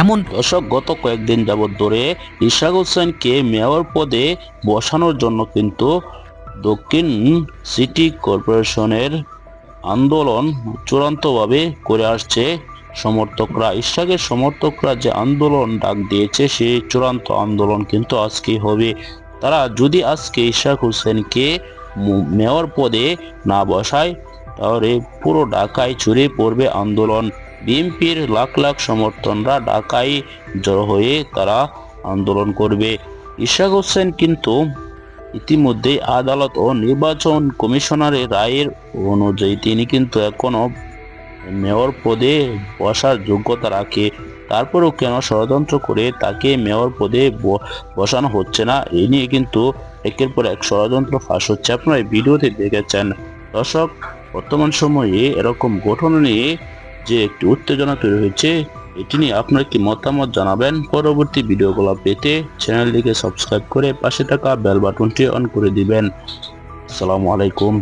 এমন দর্শক, গত কয়েকদিন যাবৎ ধরে ইশাক হোসেনকে মেয়র পদে বসানোর জন্য কিন্তু দক্ষিণ সিটি কর্পোরেশনের আন্দোলন চূড়ান্তভাবে করে আসছে সমর্থকরা। ইশাকের সমর্থকরা যে আন্দোলন ডাক দিয়েছে সেই চূড়ান্ত আন্দোলন কিন্তু আজকে হবে। তারা যদি আজকে ইশাক হোসেনকে মেয়র পদে না বসায়, তাহলে পুরো ঢাকায় ছড়িয়ে পড়বে আন্দোলন। বিএনপির লাখ লাখ সমর্থনরা ঢাকায় জড়ো হয়ে তারা আন্দোলন করবে। ইশাক হোসেন কিন্তু ইতিমধ্যে আদালত ও নির্বাচন কমিশনারের রায়ের অনুযায়ী তিনি কিন্তু এখনও মেয়র পদে বসার যোগ্যতা রাখে। তারপরেও কেন ষড়যন্ত্র করে তাকে মেয়র পদে বসানো হচ্ছে না, এ নিয়ে কিন্তু একের পর এক ষড়যন্ত্র ফাঁস হচ্ছে। আপনারা ভিডিওতে দেখেছেন। দর্শক, বর্তমান সময়ে এরকম ঘটনা নিয়ে যে একটি উত্তেজনা তৈরি হয়েছে, এটি নিয়ে আপনার কি মতামত জানাবেন? পরবর্তী ভিডিওগুলো পেতে চ্যানেলটিকে সাবস্ক্রাইব করে পাশে থাকা বেল বাটনটি অন করে দিবেন। আসসালামু আলাইকুম।